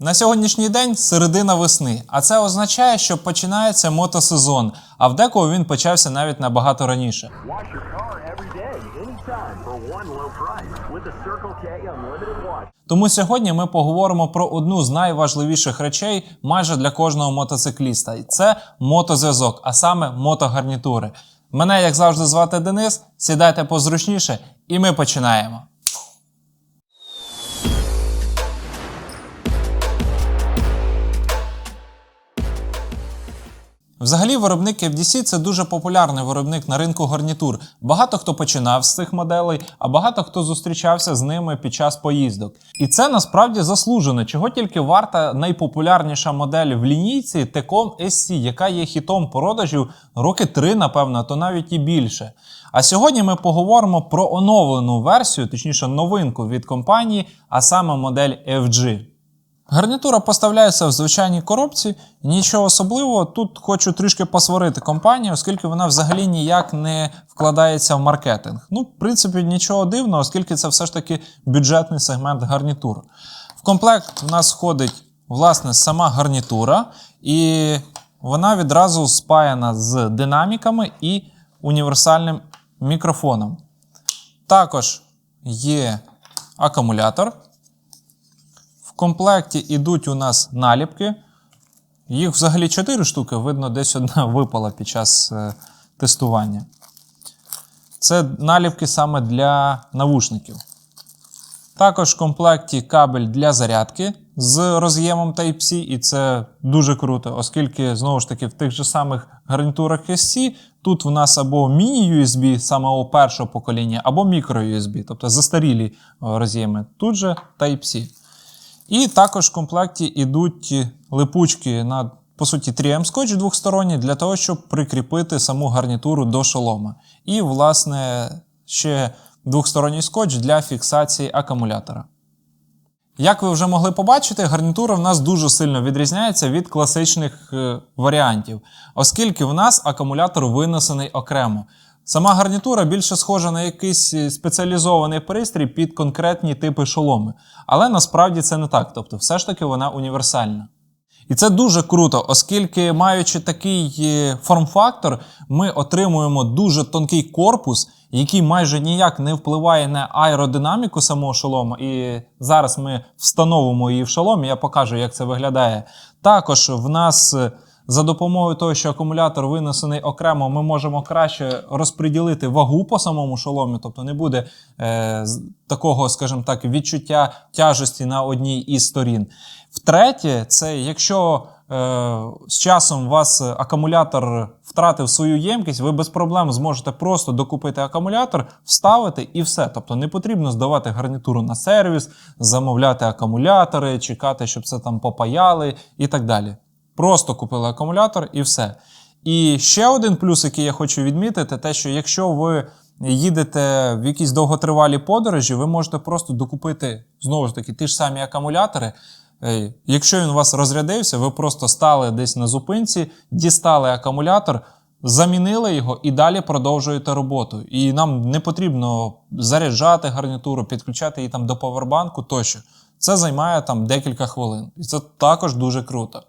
На сьогоднішній день середина весни, а це означає, що починається мотосезон, а в декого він почався навіть набагато раніше. Тому сьогодні ми поговоримо про одну з найважливіших речей майже для кожного мотоцикліста, і це мотозв'язок, а саме мотогарнітури. Мене, як завжди, звати Денис. Сідайте позручніше, і ми починаємо. Взагалі, виробник FDC – це дуже популярний виробник на ринку гарнітур. Багато хто починав з цих моделей, а багато хто зустрічався з ними під час поїздок. І це насправді заслужено, чого тільки варта найпопулярніша модель в лінійці Tecom SC, яка є хітом продажів роки три, напевно, то навіть і більше. А сьогодні ми поговоримо про оновлену версію, точніше новинку від компанії, а саме модель FG. Гарнітура поставляється в звичайній коробці, нічого особливого. Тут хочу трішки посварити компанію, оскільки вона взагалі ніяк не вкладається в маркетинг. Ну, в принципі, нічого дивного, оскільки це все ж таки бюджетний сегмент гарнітур. В комплект в нас входить власне сама гарнітура, і вона відразу спаяна з динаміками і універсальним мікрофоном. Також є акумулятор. Комплекті йдуть у нас наліпки. Їх взагалі 4 штуки, видно, десь одна випала під час е, тестування. Це наліпки саме для навушників. Також в комплекті кабель для зарядки з роз'ємом Type-C, і це дуже круто, оскільки, знову ж таки, в тих же самих гарнітурах SC тут в нас або міні-USB самого першого покоління, або мікро-USB, тобто застарілі е, роз'єми. Тут же Type-C. І також в комплекті йдуть липучки на, по суті, 3М скотч двохсторонній для того, щоб прикріпити саму гарнітуру до шолома. І, власне, ще двохсторонній скотч для фіксації акумулятора. Як ви вже могли побачити, гарнітура в нас дуже сильно відрізняється від класичних е, варіантів, оскільки в нас акумулятор винесений окремо. Сама гарнітура більше схожа на якийсь е, спеціалізований пристрій під конкретні типи шоломи. Але насправді це не так, тобто все ж таки вона універсальна. І це дуже круто, оскільки, маючи такий е, форм-фактор, ми отримуємо дуже тонкий корпус, який майже ніяк не впливає на аеродинаміку самого шолома. І зараз ми встановимо її в шолом, я покажу, як це виглядає. Також в нас. За допомогою того, що акумулятор винесений окремо, ми можемо краще розподілити вагу по самому шоломі, тобто не буде е, такого, скажімо так, відчуття тяжесті на одній із сторін. Втретє, це якщо е, з часом у вас акумулятор втратив свою ємкість, ви без проблем зможете просто докупити акумулятор, вставити і все. Тобто не потрібно здавати гарнітуру на сервіс, замовляти акумулятори, чекати, щоб це там попаяли і так далі. Просто купили акумулятор і все. І ще один плюс, який я хочу відмітити, те, що якщо ви їдете в якісь довготривалі подорожі, ви можете просто докупити знову ж таки ті ж самі акумулятори. Якщо він у вас розрядився, ви просто стали десь на зупинці, дістали акумулятор, замінили його і далі продовжуєте роботу. І нам не потрібно заряджати гарнітуру, підключати її там до повербанку тощо. Це займає там декілька хвилин. І це також дуже круто.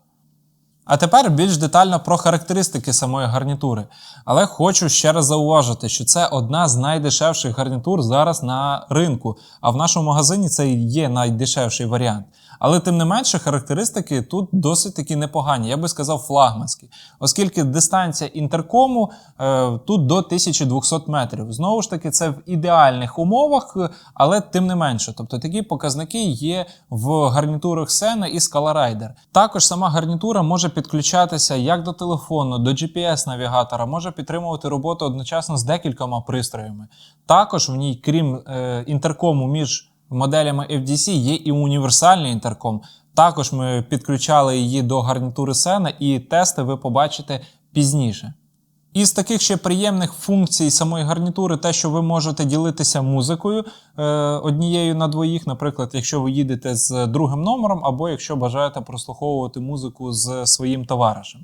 А тепер більш детально про характеристики самої гарнітури. Але хочу ще раз зауважити, що це одна з найдешевших гарнітур зараз на ринку, а в нашому магазині це є найдешевший варіант. Але тим не менше, характеристики тут досить таки непогані, я би сказав, флагманські, оскільки дистанція інтеркому е, тут до 1200 метрів. Знову ж таки, це в ідеальних умовах, але тим не менше. Тобто такі показники є в гарнітурах Sena і Rider. Також сама гарнітура може підключатися як до телефону, до GPS-навігатора, може підтримувати роботу одночасно з декількома пристроями. Також в ній, крім е, інтеркому між моделями FDC, є і універсальний інтерком. Також ми підключали її до гарнітури Sena, і тести ви побачите пізніше. Із таких ще приємних функцій самої гарнітури, те, що ви можете ділитися музикою е, однією на двоїх, наприклад, якщо ви їдете з другим номером, або якщо бажаєте прослуховувати музику з своїм товаришем.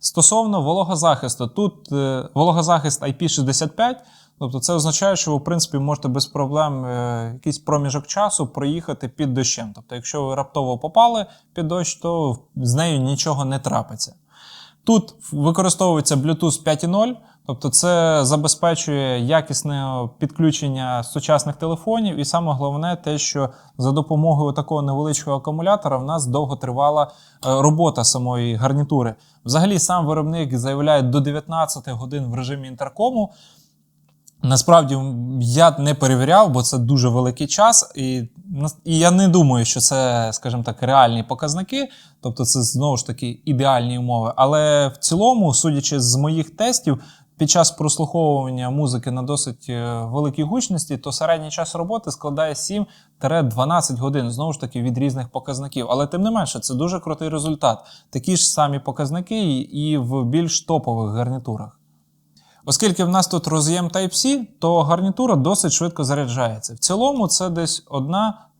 Стосовно вологозахисту, тут е, вологозахист IP65, Тобто це означає, що ви, в принципі, можете без проблем е, якийсь проміжок часу проїхати під дощем. Тобто, якщо ви раптово попали під дощ, то з нею нічого не трапиться. Тут використовується Bluetooth 5.0, тобто це забезпечує якісне підключення сучасних телефонів, і саме головне те, що за допомогою такого невеличкого акумулятора в нас довго тривала е, робота самої гарнітури. Взагалі, сам виробник заявляє до 19 годин в режимі інтеркому. Насправді я не перевіряв, бо це дуже великий час, і, і я не думаю, що це, скажімо так, реальні показники, тобто це знову ж таки ідеальні умови. Але в цілому, судячи з моїх тестів, під час прослуховування музики на досить е, великій гучності, то середній час роботи складає 7-12 годин, знову ж таки, від різних показників. Але тим не менше, це дуже крутий результат. Такі ж самі показники і і в більш топових гарнітурах. Оскільки в нас тут роз'єм Type-C, то гарнітура досить швидко заряджається. В цілому це десь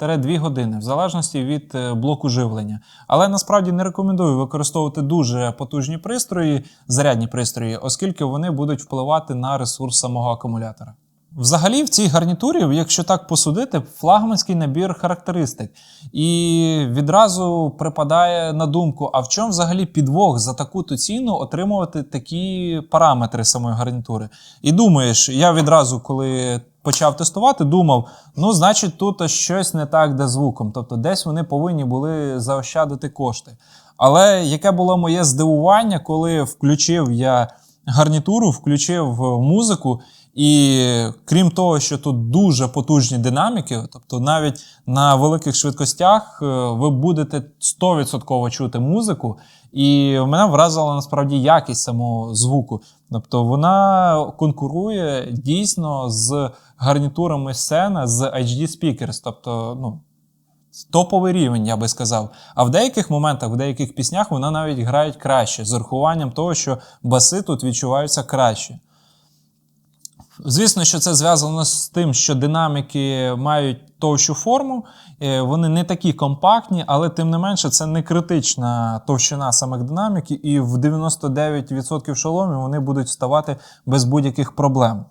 1-2 години, в залежності від е, блоку живлення. Але насправді не рекомендую використовувати дуже потужні пристрої, зарядні пристрої, оскільки вони будуть впливати на ресурс самого акумулятора. Взагалі, в цій гарнітурі, якщо так посудити, флагманський набір характеристик. І відразу припадає на думку, а в чому взагалі підвох за таку то ціну отримувати такі параметри самої гарнітури? І думаєш, я відразу, коли почав тестувати, думав: ну, значить, тут щось не так де звуком. Тобто, десь вони повинні були заощадити кошти. Але яке було моє здивування, коли включив я гарнітуру, включив музику. І крім того, що тут дуже потужні динаміки, тобто навіть на великих швидкостях е, ви будете 100% чути музику, і мене вразила насправді якість самого звуку. Тобто вона конкурує дійсно з гарнітурами сцена з HD Speakers, тобто, ну. Топовий рівень, я би сказав. А в деяких моментах, в деяких піснях вона навіть грають краще, з урахуванням того, що баси тут відчуваються краще. Звісно, що це зв'язано з тим, що динаміки мають товщу форму, е, вони не такі компактні, але тим не менше це не критична товщина самих динаміків, і в 99% шоломів вони будуть вставати без будь-яких проблем.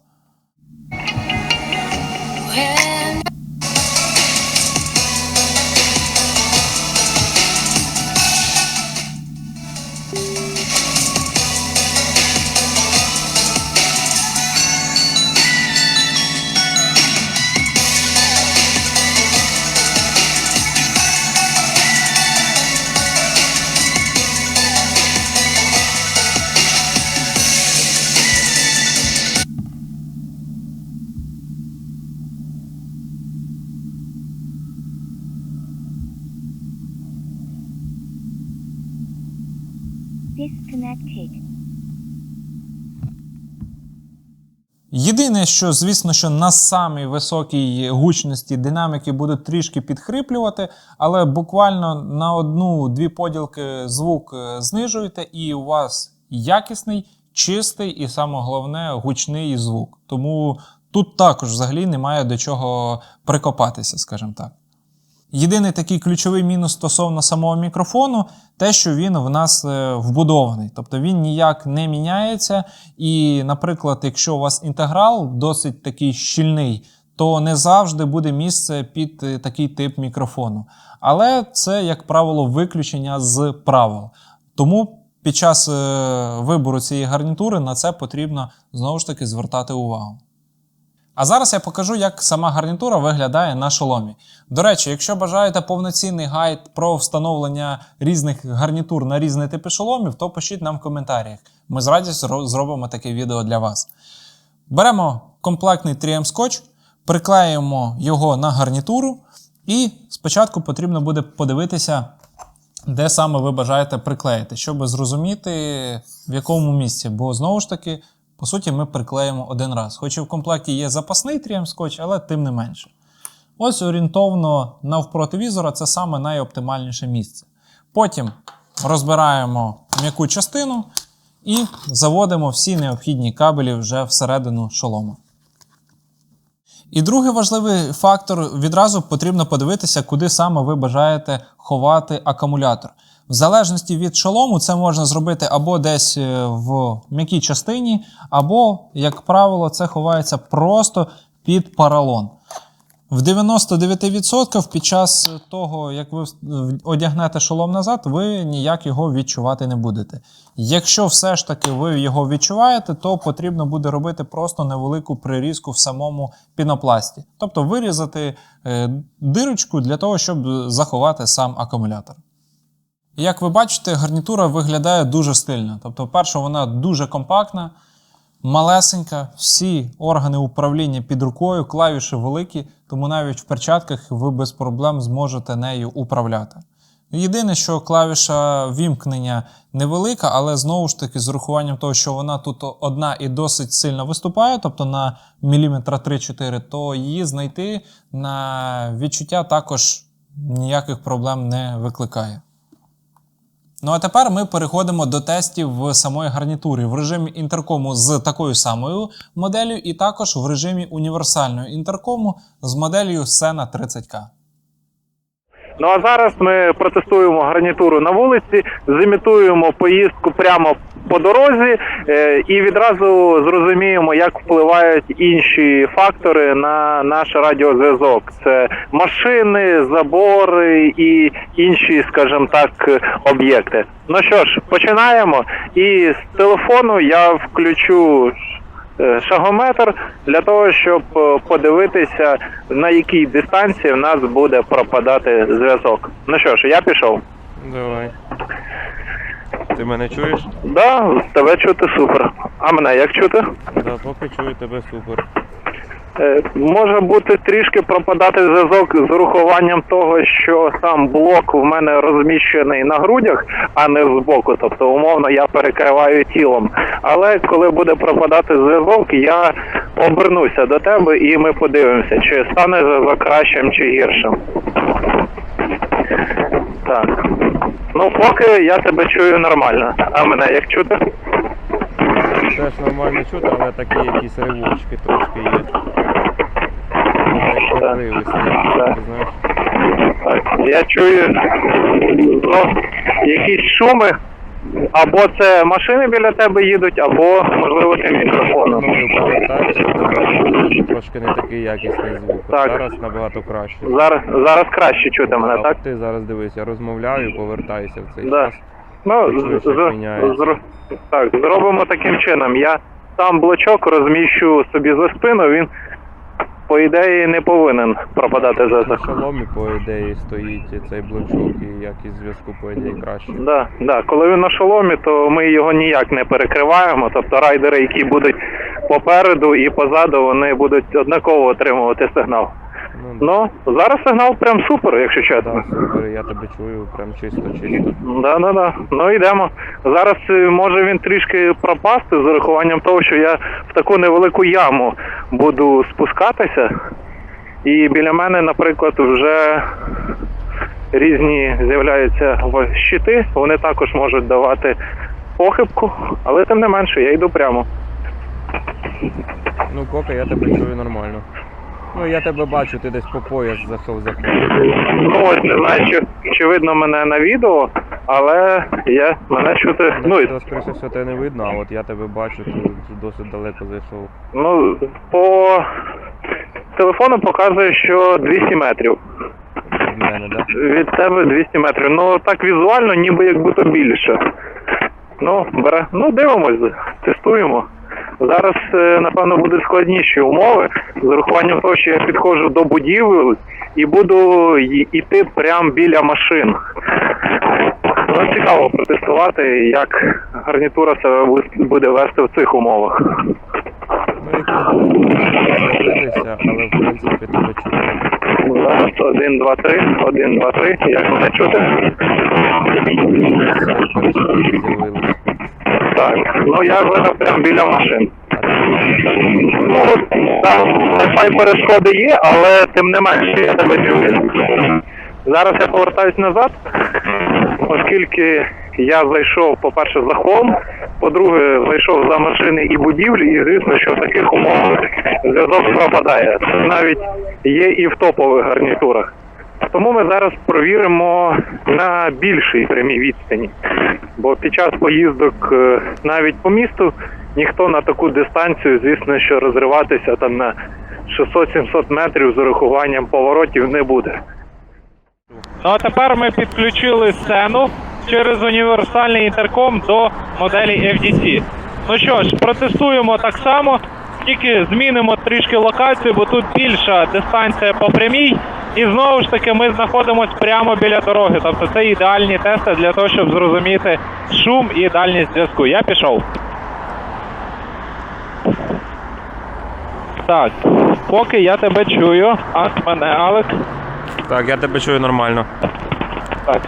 Disconnected. Єдине, що, звісно, що на самій високій гучності динаміки будуть трішки підхриплювати, але буквально на одну-дві поділки звук е, знижуєте, і у вас якісний, чистий і саме головне гучний звук. Тому тут також взагалі немає до чого прикопатися, скажімо так. Єдиний такий ключовий мінус стосовно самого мікрофону, те, що він в нас е, вбудований, тобто він ніяк не міняється. І, наприклад, якщо у вас інтеграл досить такий щільний, то не завжди буде місце під е, такий тип мікрофону. Але це, як правило, виключення з правил. Тому під час е, вибору цієї гарнітури на це потрібно знову ж таки звертати увагу. А зараз я покажу, як сама гарнітура виглядає на шоломі. До речі, якщо бажаєте повноцінний гайд про встановлення різних гарнітур на різні типи шоломів, то пишіть нам в коментарях. Ми з радістю зробимо таке відео для вас. Беремо комплектний 3M скотч, приклеїмо його на гарнітуру, і спочатку потрібно буде подивитися, де саме ви бажаєте приклеїти, щоб зрозуміти, в якому місці. Бо знову ж таки, по суті, ми приклеїмо один раз. Хоч і в комплекті є запасний 3M скотч, але тим не менше. Ось орієнтовно навпроти візора це саме найоптимальніше місце. Потім розбираємо м'яку частину і заводимо всі необхідні кабелі вже всередину шолома. І другий важливий фактор відразу потрібно подивитися, куди саме ви бажаєте ховати акумулятор. В залежності від шолому, це можна зробити або десь е, в м'якій частині, або, як правило, це ховається просто під паралон. В 99% під час того, як ви одягнете шолом назад, ви ніяк його відчувати не будете. Якщо все ж таки ви його відчуваєте, то потрібно буде робити просто невелику прирізку в самому пінопласті. Тобто вирізати е, дирочку для того, щоб заховати сам акумулятор. Як ви бачите, гарнітура виглядає дуже стильно. Тобто, перше, вона дуже компактна, малесенька, всі органи управління під рукою, клавіші великі, тому навіть в перчатках ви без проблем зможете нею управляти. Єдине, що клавіша вімкнення невелика, але знову ж таки, з урахуванням того, що вона тут одна і досить сильно виступає, тобто на міліметра 3-4, то її знайти на відчуття також ніяких проблем не викликає. Ну а тепер ми переходимо до тестів в самої гарнітурі в режимі інтеркому з такою самою моделлю, і також в режимі універсального інтеркому з моделлю Sena 30K. Ну а зараз ми протестуємо гарнітуру на вулиці, зімітуємо поїздку прямо по дорозі е, і відразу зрозуміємо, як впливають інші фактори на наш радіозв'язок. Це машини, забори і інші, скажімо так, об'єкти. Ну що ж, починаємо. І з телефону я включу е, шагометр для того, щоб е, подивитися, на якій дистанції в нас буде пропадати зв'язок. Ну що ж, я пішов. Давай. Ти мене чуєш? Да, тебе чути супер. А мене як чути? Да, поки чую тебе супер. Е, може бути трішки пропадати зв'язок з урахуванням того, що сам блок в мене розміщений на грудях, а не збоку. Тобто, умовно, я перекриваю тілом. Але коли буде пропадати зв'язок, я обернуся до тебе і ми подивимося, чи стане зв'язок кращим чи гіршим. Так. Ну, поки я тебе чую нормально. А мене як чути? Теж нормально чути, але такі якісь ривочки трошки є. Так. ти знаєш. Так, я чую ну, якісь шуми. Або це машини біля тебе їдуть, або можливо ти мікрофоном. Трошки не такий якісний звук. Так. Зараз набагато краще. Зараз зараз краще чути мене, так? Ти зараз дивись, я розмовляю, повертаюся в цей Да. час. Ну з, як з, міняється. зро- так, зробимо таким чином. Я сам блочок розміщу собі за спину, він по ідеї не повинен пропадати На зв'язок. шоломі, по ідеї, стоїть цей блочок і якість зв'язку, по ідеї, краще. Да, да. Коли він на шоломі, то ми його ніяк не перекриваємо. Тобто райдери, які будуть попереду і позаду, вони будуть однаково отримувати сигнал. Ну, Ну, зараз сигнал прям супер, якщо чесно. да, супер, я тебе чую, прям чисто-чисто. Да, да, да. Ну йдемо. Зараз е, може він трішки пропасти з урахуванням того, що я в таку невелику яму буду спускатися. І біля мене, наприклад, вже різні з'являються щити. Вони також можуть давати похибку, але тим не менше, я йду прямо. Ну, поки я тебе чую нормально. Ну, я тебе бачу, ти десь по пояс захов заходиш. Ну ось не знаю, чи, чи видно мене на відео, але я мене чути. Ну, і- Ну, скоріше все тебе не видно, а от я тебе бачу, ти досить далеко зайшов. Ну, по телефону показує, що 200 метрів. Від мене, да? Від тебе 200 метрів. Ну так візуально, ніби як будто більше. Ну, бере. Ну, дивимось, тестуємо. Зараз, е, напевно, будуть складніші умови з урахуванням того, що я підходжу до будівель і буду йти прямо біля машин. Ну, цікаво протестувати, як гарнітура себе буде вести в цих умовах. Але в принципі тебе чути. Зараз один, два, три, один, два, три. Як мене чути? Так. Ну я зараз прямо біля машин. Ну, там Wi-Fi перешкоди є, але тим не менше я тебе чую. Зараз я повертаюсь назад, оскільки я зайшов, по-перше, за холм, по-друге, зайшов за машини і будівлі, і звісно, що в таких умовах зв'язок пропадає. Навіть є і в топових гарнітурах. Тому ми зараз провіримо на більшій прямій відстані. Бо під час поїздок е, навіть по місту ніхто на таку дистанцію, звісно, що розриватися там на 600-700 метрів з урахуванням поворотів не буде. Ну а тепер ми підключили сцену через універсальний інтерком до моделі FDC. Ну що ж, протестуємо так само, тільки змінимо трішки локацію, бо тут більша дистанція по прямій. І знову ж таки ми знаходимося прямо біля дороги. Тобто це ідеальні тести для того, щоб зрозуміти шум і дальність зв'язку. Я пішов. Так, поки я тебе чую, а мене Алекс. Так, я тебе чую нормально. Так.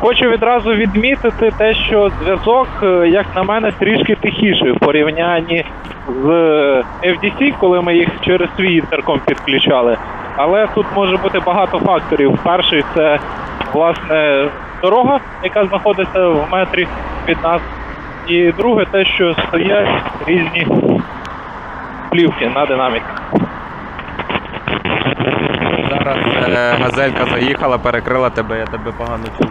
Хочу відразу відмітити те, що зв'язок, е, як на мене, трішки тихіший в порівнянні з FDC, коли ми їх через свій інтерком підключали. Але тут може бути багато факторів. Перший це власне дорога, яка знаходиться в метрі від нас. І друге, те, що стоять різні плівки на динаміках. Зараз е, газелька заїхала, перекрила тебе, я тебе погано чую.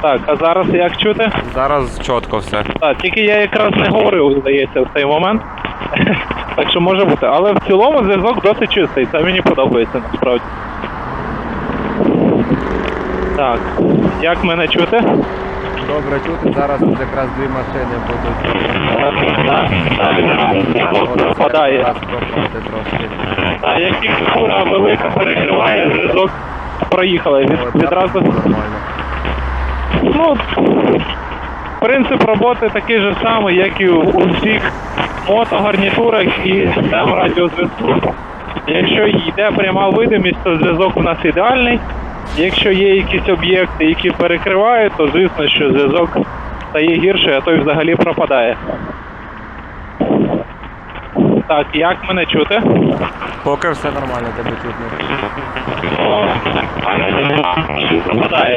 Так, а зараз як чути? Зараз чітко все. Так, тільки я якраз не говорив, здається, в цей момент. Так що може бути. Але в цілому зв'язок досить чистий, це мені подобається насправді. Так, як мене чути? Добре чути, зараз тут якраз дві машини будуть. Трошки. А як фігура велика перекриває, зв'язок проїхали. Від, відразу. Ну, принцип роботи такий же самий, як і у всіх мотогарнітурах і систем радіозв'язку. Якщо йде пряма видимість, то зв'язок у нас ідеальний. Якщо є якісь об'єкти, які перекривають, то звісно, що зв'язок стає гірше, а то й взагалі пропадає. Так, як мене чути? Поки все нормально, тебе чутно.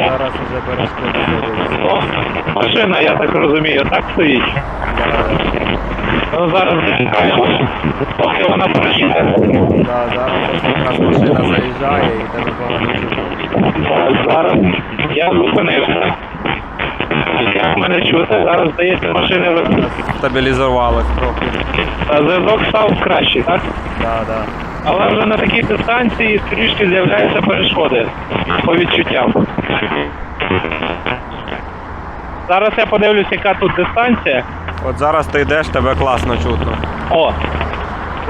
Зараз вже перешкоди. О, машина, я так розумію, так стоїть. Ну зараз поки вона проїде. Да, зараз якраз машина заїжджає і тебе погано чути. Зараз я зупинився. Мене чути? Зараз здається машини Стабілізувалось трохи. А зв'язок став кращий, так? Да, да. Але вже на такій дистанції трішки з'являються перешкоди по відчуттям. Зараз я подивлюсь, яка тут дистанція. От зараз ти йдеш, тебе класно чутно. О!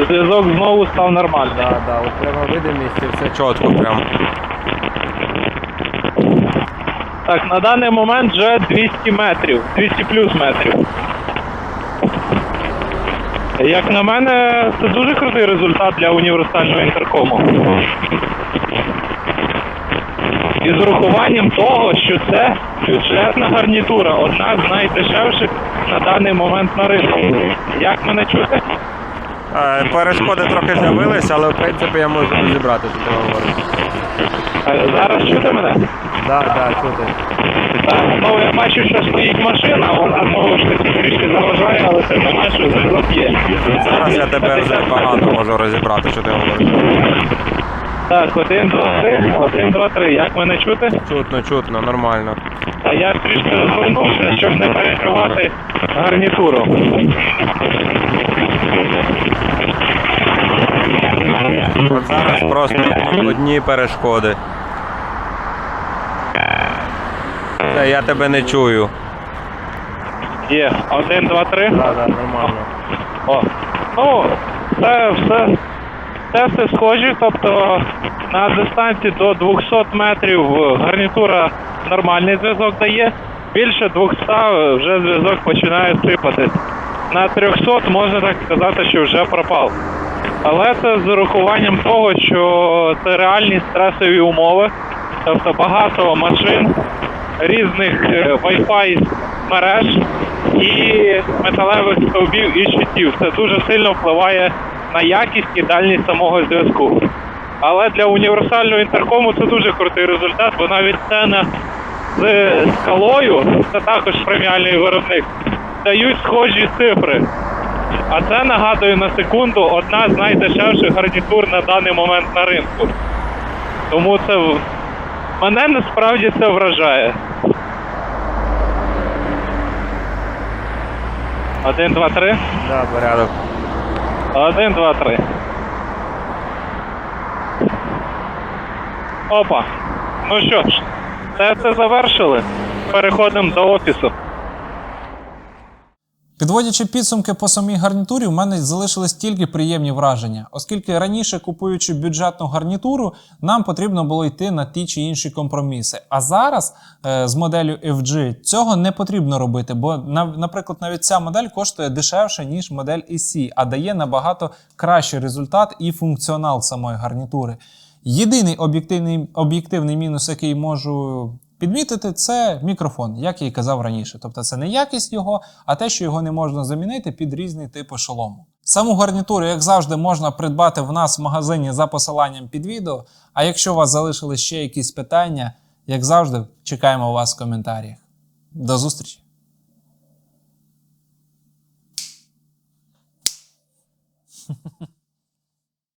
Зв'язок знову став нормальний. Да, да, от прямо видимість і все чітко прям. Так, на даний момент вже 200 метрів, 200 плюс метрів. Як на мене, це дуже крутий результат для універсального інтеркому. І з урахуванням того, що це бюджетна гарнітура, одна з найдешевших на даний момент на ринку. Як мене чути? Е, Перешкоди трохи з'явилися, але в принципі я можу розібрати, що ти говориш. Зараз чути мене? Да, да, чути. Так, ну я бачу, що стоїть машина, вона знову ж таки трішки заважає, але це не наше це є. Зараз я тебе вже погано можу розібрати, що ти говориш. Так, один, два, три, один, два, три. Як мене чути? Чутно, чутно, нормально. А я трішки розвернувся, щоб не перекривати гарнітуру. От зараз просто одні перешкоди. Та я тебе не чую. Є. Один, два, три. Да, да, нормально. О. Ну, це все. Тести схожі, тобто на дистанції до 200 метрів гарнітура нормальний зв'язок дає. Більше 200 вже зв'язок починає сипатись. На 300 можна так сказати, що вже пропав. Але це з урахуванням того, що це реальні стресові умови, тобто багато машин, різних е, Wi-Fi мереж і металевих стовбів і щитів. Це дуже сильно впливає на якість і дальність самого зв'язку. Але для універсального інтеркому це дуже крутий результат, бо навіть сцена з скалою, це також преміальний виробник, дають схожі цифри. А це нагадую на секунду одна з найдешевших гарнітур на даний момент на ринку. Тому це мене насправді це вражає. Один, два, три. Да, порядок. Один, два, три. Опа. Ну що ж, це все завершили. Переходимо до офісу. Підводячи підсумки по самій гарнітурі, в мене залишились тільки приємні враження, оскільки раніше, купуючи бюджетну гарнітуру, нам потрібно було йти на ті чи інші компроміси. А зараз е, з моделлю FG цього не потрібно робити, бо, наприклад, навіть ця модель коштує дешевше, ніж модель EC, а дає набагато кращий результат і функціонал самої гарнітури. Єдиний об'єктивний, об'єктивний мінус, який можу підмітити, це мікрофон, як я і казав раніше. Тобто це не якість його, а те, що його не можна замінити під різні типи шолому. Саму гарнітуру, як завжди, можна придбати в нас в магазині за посиланням під відео. А якщо у вас залишились ще якісь питання, як завжди, чекаємо вас в коментарях. До зустрічі!